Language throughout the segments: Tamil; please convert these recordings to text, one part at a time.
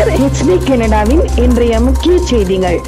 கலைஞர் ஹெச்டி கனடாவின் இன்றைய முக்கிய செய்திகள்.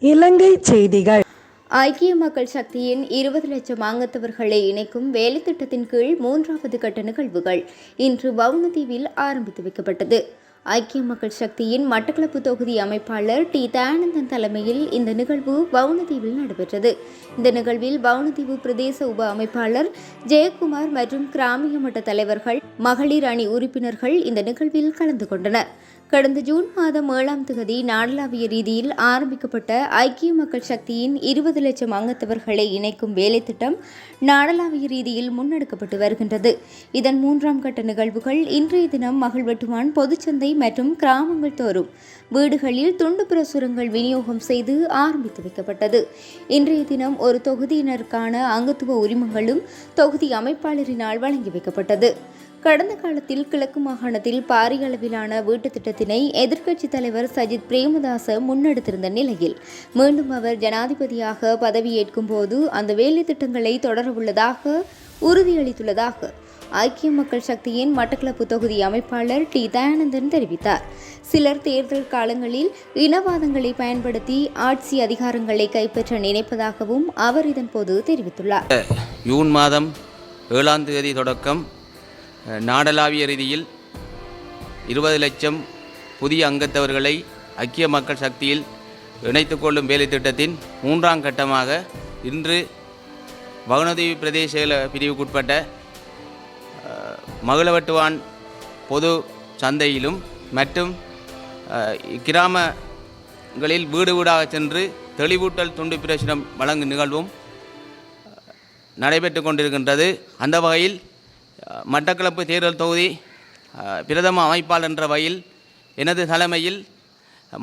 இலங்கை செய்திகள். ஐக்கிய மக்கள் சக்தியின் இருபது லட்சம் அங்கத்தவர்களை இணைக்கும் வேலைத்திட்டத்தின் கீழ் மூன்றாவது கட்ட நிகழ்வுகள் இன்று வவுனதீவில் ஆரம்பித்து வைக்கப்பட்டது. ஐக்கிய மக்கள் சக்தியின் மட்டக்களப்பு தொகுதி அமைப்பாளர் டி. தயானந்தன் தலைமையில் இந்த நிகழ்வு வவுனதீவில் நடைபெற்றது. இந்த நிகழ்வில் வவுனதீவு பிரதேச உப அமைப்பாளர் ஜெயக்குமார் மற்றும் கிராமிய மட்ட தலைவர்கள் மகளிர் அணி உறுப்பினர்கள் இந்த நிகழ்வில் கலந்து கொண்டனர். கடந்த ஜூன் மாதம் ஏழாம் தேதி நாடளாவிய ரீதியில் ஆரம்பிக்கப்பட்ட ஐக்கிய மக்கள் சக்தியின் இருபது லட்சம் அங்கத்தவர்களை இணைக்கும் வேலைத்திட்டம் நாடளாவிய ரீதியில் முன்னெடுக்கப்பட்டு வருகின்றது. இதன் மூன்றாம் கட்ட நிகழ்வுகள் இன்றைய தினம் மகிழ்வெட்டுவான் பொதுச்சந்தை மற்றும் கிராமங்கள் தோறும் வீடுகளில் துண்டு பிரசுரங்கள் விநியோகம் செய்து ஆரம்பித்து வைக்கப்பட்டது. இன்றைய தினம் ஒரு தொகுதியினருக்கான அங்கத்துவ உரிமங்களும் தொகுதி அமைப்பாளரினால் வழங்கி வைக்கப்பட்டது. கடந்த காலத்தில் கிழக்கு மாகாணத்தில் பாரிய அளவிலான வீட்டுத் திட்டத்தினை எதிர்க்கட்சித் தலைவர் சஜித் பிரேமதாச முன்னெடுத்திருந்த நிலையில் மீண்டும் அவர் ஜனாதிபதியாக பதவியேற்கும் போது அந்த வேலை திட்டங்களை தொடரவுள்ளதாக உறுதியளித்துள்ளதாக ஐக்கிய மக்கள் சக்தியின் மட்டக்களப்பு தொகுதி அமைப்பாளர் டி. தயானந்தன் தெரிவித்தார். சிலர் தேர்தல் காலங்களில் இனவாதங்களை பயன்படுத்தி ஆட்சி அதிகாரங்களை கைப்பற்ற நினைப்பதாகவும் அவர் இதன்போது தெரிவித்துள்ளார். ஜூன் மாதம் ஏழாம் தேதி தொடக்கம் நாடளாவிய ரீதியில் இருபது லட்சம் புதிய அங்கத்தவர்களை ஐக்கிய மக்கள் சக்தியில் இணைத்து கொள்ளும் வேலை திட்டத்தின் மூன்றாம் கட்டமாக இன்று வகுனதீவு பிரதேச பிரிவுக்குட்பட்ட மகளவட்டுவான் பொது சந்தையிலும் மற்றும் கிராமங்களில் வீடு வீடாக சென்று தெளிவூட்டல் துண்டு பிரசுரம் வழங்கும் நிகழ்வும் நடைபெற்று கொண்டிருக்கின்றது. அந்த வகையில் மட்டக்களப்பு தேர்தல் தொகுதி பிரதம அமைப்பாளர் என்ற வகையில் எனது தலைமையில்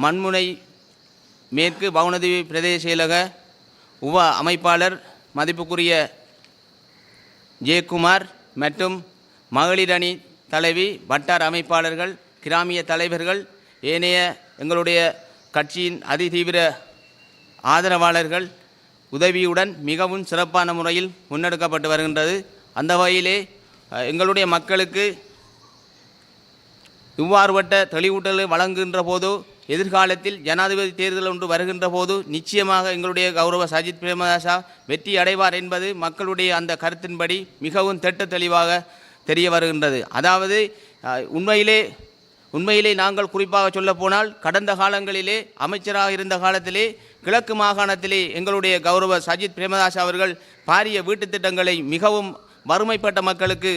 மண்முனை மேற்கு பவுனதேவி பிரதேச செயலக உப அமைப்பாளர் மதிப்புக்குரிய ஜெயக்குமார் மற்றும் மகளிர் அணி தலைவி வட்டார அமைப்பாளர்கள் கிராமிய தலைவர்கள் ஏனைய எங்களுடைய கட்சியின் அதிதீவிர ஆதரவாளர்கள் உதவியுடன் மிகவும் சிறப்பான முறையில் முன்னெடுக்கப்பட்டு வருகின்றது. அந்த வகையிலே எங்களுடைய மக்களுக்கு இவ்வாறுபட்ட தெளிவூட்டலை வழங்குகின்ற போது எதிர்காலத்தில் ஜனாதிபதி தேர்தல் ஒன்று வருகின்ற போது நிச்சயமாக எங்களுடைய கௌரவ சஜித் பிரேமதாசா வெற்றி அடைவார் என்பது மக்களுடைய அந்த கருத்தின்படி மிகவும் திட்ட தெளிவாக தெரிய வருகின்றது. அதாவது உண்மையிலே உண்மையிலே நாங்கள் குறிப்பாக சொல்லப்போனால் கடந்த காலங்களிலே அமைச்சராக இருந்த காலத்திலே கிழக்கு மாகாணத்திலே எங்களுடைய கௌரவ சஜித் பிரேமதாஸ் அவர்கள் பாரிய வீட்டுத் திட்டங்களை மிகவும் வறுமைப்பட்ட மக்களுக்கு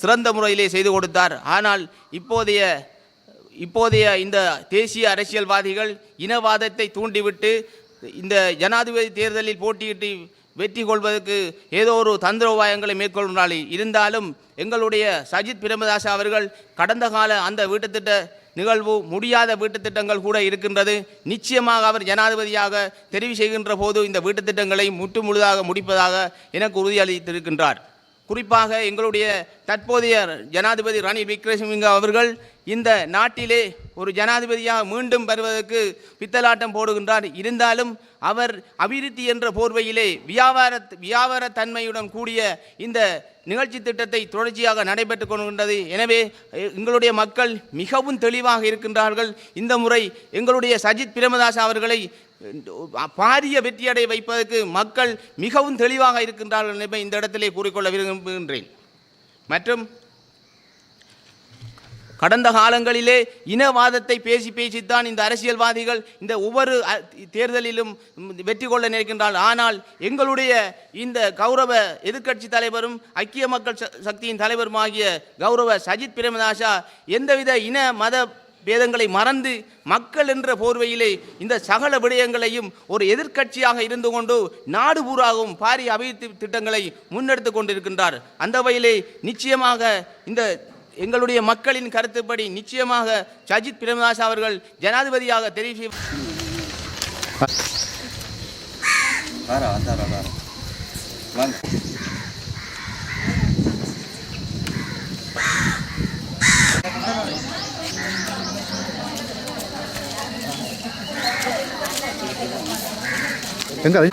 சிறந்த முறையிலே செய்து கொடுத்தார். ஆனால் இப்போதைய இப்போதைய இந்த தேசிய அரசியல்வாதிகள் இனவாதத்தை தூண்டிவிட்டு இந்த ஜனாதிபதி தேர்தலில் போட்டியிட்டு வெற்றி கொள்வதற்கு ஏதோ ஒரு தந்திர உபாயங்களை மேற்கொள்கிறார்கள் இருந்தாலும் எங்களுடைய சஜித் பிரேமதாஸ் அவர்கள் கடந்த கால அந்த வீட்டுத்திட்ட நிகழ்வு முடியாத வீட்டுத்திட்டங்கள் கூட இருக்கின்றது. நிச்சயமாக அவர் ஜனாதிபதியாக தெரிவு செய்கின்ற போது இந்த வீட்டுத்திட்டங்களை முற்று முழுதாக முடிப்பதாக எனக்கு உறுதியளித்திருக்கின்றார். குறிப்பாக எங்களுடைய தற்போதைய ஜனாதிபதி ரணில் விக்ரமசிங்க அவர்கள் இந்த நாட்டிலே ஒரு ஜனாதிபதியாக மீண்டும் வருவதற்கு பித்தலாட்டம் போடுகின்றார். இருந்தாலும் அவர் அபிவிருத்தி என்ற போர்வையிலே வியாபார வியாபார தன்மையுடன் கூடிய இந்த நிகழ்ச்சி திட்டத்தை தொடர்ச்சியாக நடைபெற்று கொள்கின்றது எனவே எங்களுடைய மக்கள் மிகவும் தெளிவாக இருக்கின்றார்கள். இந்த முறை எங்களுடைய சஜித் பிரேமதாஸ் அவர்களை பாரிய வெற்றியடை வைப்பதற்கு மக்கள் மிகவும் தெளிவாக இருக்கின்றார்கள் என்பதை இந்த இடத்திலே கூறிக்கொள்ள விரும்புகின்றேன். மற்றும் கடந்த காலங்களிலே இனவாதத்தை பேசி பேசித்தான் இந்த அரசியல்வாதிகள் இந்த ஒவ்வொரு தேர்தலிலும் வெற்றி கொள்ள நினைக்கின்றால் ஆனால் எங்களுடைய இந்த கௌரவ எதிர்க்கட்சி தலைவரும் ஐக்கிய மக்கள் ச- சக்தியின் தலைவருமாகிய கௌரவ சஜித் பிரேமதாசா எந்தவித இன மத பேதங்களை மறந்து மக்கள் என்ற போர்வையிலே இந்த சகல விடயங்களையும் ஒரு எதிர்க்கட்சியாக இருந்து கொண்டு நாடு பூராகவும் பாரிய அபிவிருத்தி திட்டங்களை முன்னெடுத்து கொண்டிருக்கின்றார். அந்த வகையிலே நிச்சயமாக இந்த எங்களுடைய மக்களின் கருத்துப்படி நிச்சயமாக சஜித் பிரேமதாஸ் அவர்கள் ஜனாதிபதியாக தெரிவி வந்தாரா வாங்க. எங்க அது?